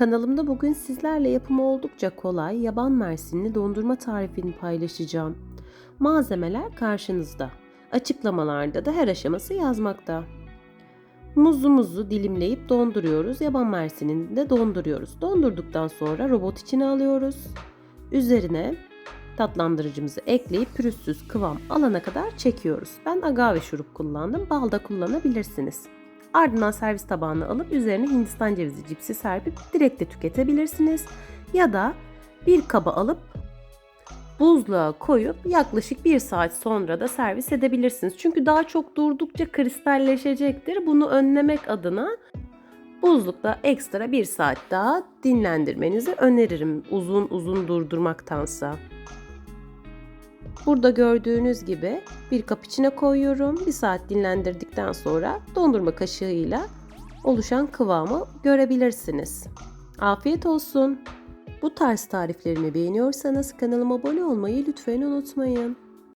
Kanalımda bugün sizlerle yapımı oldukça kolay yaban mersinli dondurma tarifini paylaşacağım. Malzemeler karşınızda. Açıklamalarda da her aşaması yazmakta. Muzumuzu dilimleyip donduruyoruz. Yaban mersinini de donduruyoruz. Dondurduktan sonra robot içine alıyoruz. Üzerine tatlandırıcımızı ekleyip pürüzsüz kıvam alana kadar çekiyoruz. Ben agave şurup kullandım. Bal da kullanabilirsiniz. Ardından servis tabağına alıp üzerine hindistan cevizi cipsi serpip direkt de tüketebilirsiniz. Ya da bir kaba alıp buzluğa koyup yaklaşık bir saat sonra da servis edebilirsiniz. Çünkü daha çok durdukça kristalleşecektir. Bunu önlemek adına buzlukta ekstra bir saat daha dinlendirmenizi öneririm uzun uzun durdurmaktansa. Burada gördüğünüz gibi bir kap içine koyuyorum. Bir saat dinlendirdikten sonra dondurma kaşığıyla oluşan kıvamı görebilirsiniz. Afiyet olsun. Bu tarz tariflerimi beğeniyorsanız kanalıma abone olmayı lütfen unutmayın.